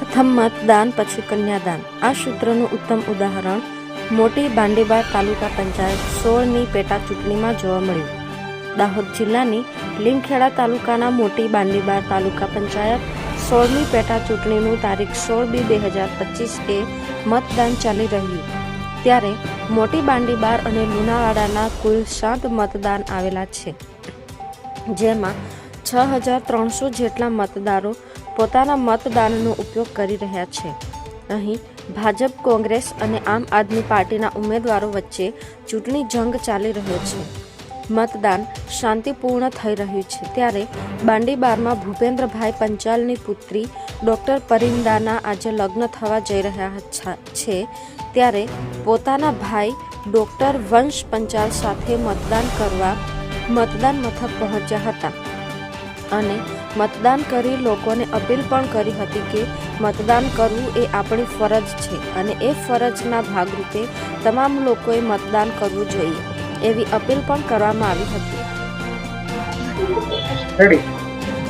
પ્રથમ મતદાન, પછી કન્યાદાન. આ સૂત્રનું ઉત્તમ ઉદાહરણ મોટી બાંડીબાર તાલુકા પંચાયત સોળની પેટા ચૂંટણીમાં જોવા મળ્યું. દાહોદ જિલ્લાની લીમખેડા તાલુકાના મોટી બાંડીબાર તાલુકા પંચાયત સોળમી પેટા ચૂંટણીનું તારીખ સોળ બી બે હજાર પચીસ એ મતદાન ચાલી રહ્યું. ત્યારે મોટી બાંડીબાર અને લુણાવાડાના કુલ સાત મતદાન આવેલા છે. જેમાં છ હજાર ત્રણસો જેટલા મતદારો પોતાના મતદાનનો ઉપયોગ કરી રહ્યા છે. અહીં ભાજપ, કોંગ્રેસ અને આમ આદમી પાર્ટીના ઉમેદવારો વચ્ચે ચૂંટણી જંગ ચાલી રહ્યો છે. મતદાન શાંતિપૂર્ણ થઈ રહ્યું છે ત્યારે બાંડીબારમાં ભૂપેન્દ્રભાઈ પંચાલની પુત્રી ડૉક્ટર પરિંદાના આજે લગ્ન થવા જઈ રહ્યા છા- ત્યારે પોતાના ભાઈ ડૉક્ટર વંશ પંચાલ સાથે મતદાન કરવા મતદાન મથક પહોંચ્યા હતા. અને મતદાન કરી લોકોને અપીલ પણ કરી હતી કે મતદાન કરવું એ આપણી ફરજ છે અને એ ફરજના ભાગરૂપે તમામ લોકોએ મતદાન કરવું જોઈએ એવી અપીલ પણ કરવામાં આવી હતી.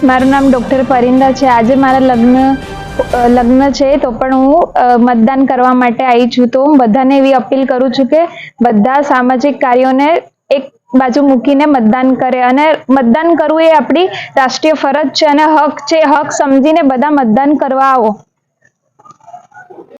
મારું નામ ડૉક્ટર પરિંદા છે. આજે મારા લગ્ન લગ્ન છે તો પણ હું મતદાન કરવા માટે આવી છું. તો હું બધાને એવી અપીલ કરું છું કે બધા સામાજિક કાર્યોને એક બાજુ મૂકીને મતદાન કરે અને મતદાન કરવું એ આપણી રાષ્ટ્રીય ફરજ છે અને હક છે. હક સમજીને બધા મતદાન કરવા આવો.